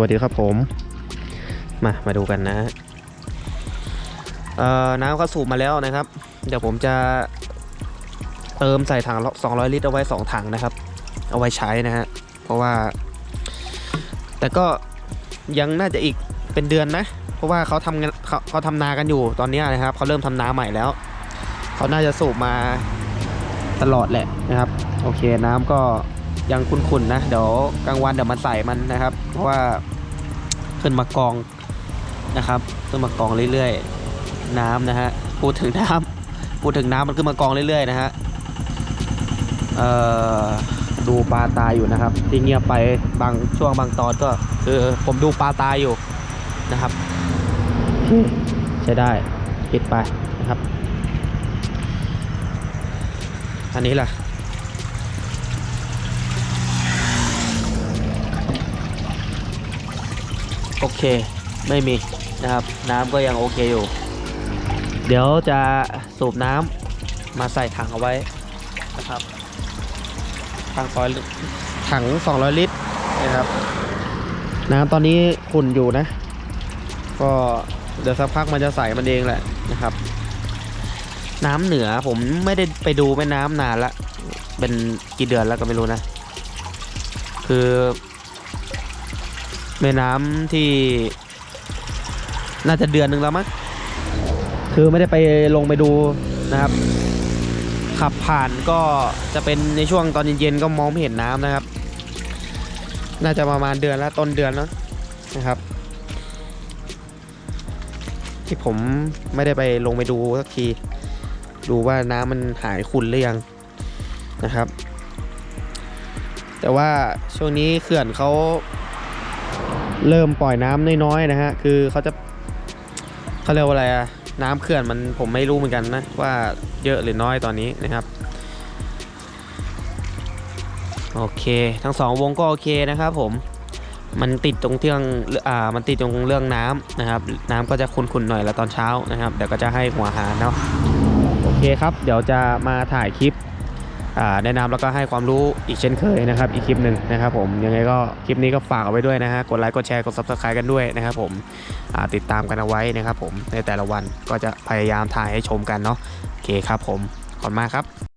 วัสดีครับผม มา มาดูกันนะเอ่อน้ำก็สูบมาแล้วนะครับ เดี๋ยวผมจะเติมใส่ถัง 200 ลิตรเอาไว้ 2 ถังนะครับ เอาไว้ใช้นะฮะ เพราะว่า แต่ก็ยังน่าจะอีกเป็นเดือนนะ เพราะว่าเขาทำงานเขาเขาทำนากันอยู่ตอนนี้นะครับ เขาเริ่มทำนาใหม่แล้ว เขาน่าจะสูบมาตลอดแหละนะครับ โอเคน้ำก็ ยังขุ่นๆนะ เดี๋ยวกลางวันเดี๋ยวมันใส่มันนะครับ เพราะว่าขึ้นมากองนะครับขึ้นมากองเรื่อยๆ น้ำนะฮะพูดถึงน้ำพูดถึงน้ำมันขึ้นมากองเรื่อยๆนะฮะเอ่อดูปลาตายอยู่นะครับ ที่เงียบไปบางช่วงบางตอนก็คือผมดูปลาตายอยู่นะครับใช้ได้ปิดไปนะครับ อันนี้แหละ โอเคไม่มีนะครับ น้ำก็ยังโอเคอยู่ เดี๋ยวจะสูบน้ำมาใส่ถังเอาไว้นะครับถังซอยถัง 200 ลิตรนะครับ น้ำตอนนี้ขุ่นอยู่นะ ก็เดี๋ยวสักพักมันจะใสมันเองแหละนะครับ น้ำเหนือผมไม่ได้ไปดูแม่น้ำนานละ เป็นกี่เดือนแล้วก็ไม่รู้นะ คือ แม่น้ำที่น่าจะเดือนหนึ่งแล้วมั้งคือไม่ได้ไปลงไปดูนะครับ ขับผ่านก็จะเป็นในช่วงตอนเย็นๆก็มองไม่เห็นน้ำนะครับ น่าจะประมาณเดือนแล้วต้นเดือนแล้วนะครับ ที่ผมไม่ได้ไปลงไปดูสักที ดูว่าน้ำมันหายขุ่นหรือยังนะครับ แต่ว่าช่วงนี้เขื่อนเขา เริ่มปล่อยน้ำน้อยๆนะฮะ คือเขาจะเขาเรียกว่าอะไรอะน้ำเขื่อนมันผมไม่รู้เหมือนกันนะว่าเยอะหรือน้อยตอนนี้นะครับโอเค ทั้งสองวงก็โอเคนะครับผมมันติดตรงเที่ยงอ่ามันติดตรงเรื่องน้ำนะครับ น้ำก็จะขุ่นๆหน่อยแล้วตอนเช้านะครับเดี๋ยวก็จะให้หัวหารเนาะโอเคครับ เดี๋ยวจะมาถ่ายคลิป แนะนำแล้วก็ให้ความรู้อีกเช่นเคยนะครับ อีกคลิปหนึ่งนะครับผมยังไงก็คลิปนี้ก็ฝากเอาไว้ด้วยนะฮะกดไลค์กดแชร์กด subscribe กันด้วยนะครับผมติดตามกันเอาไว้นะครับผมในแต่ละวันก็จะพยายามถ่ายให้ชมกันเนาะโอเคครับผมขอบคุณมากครับ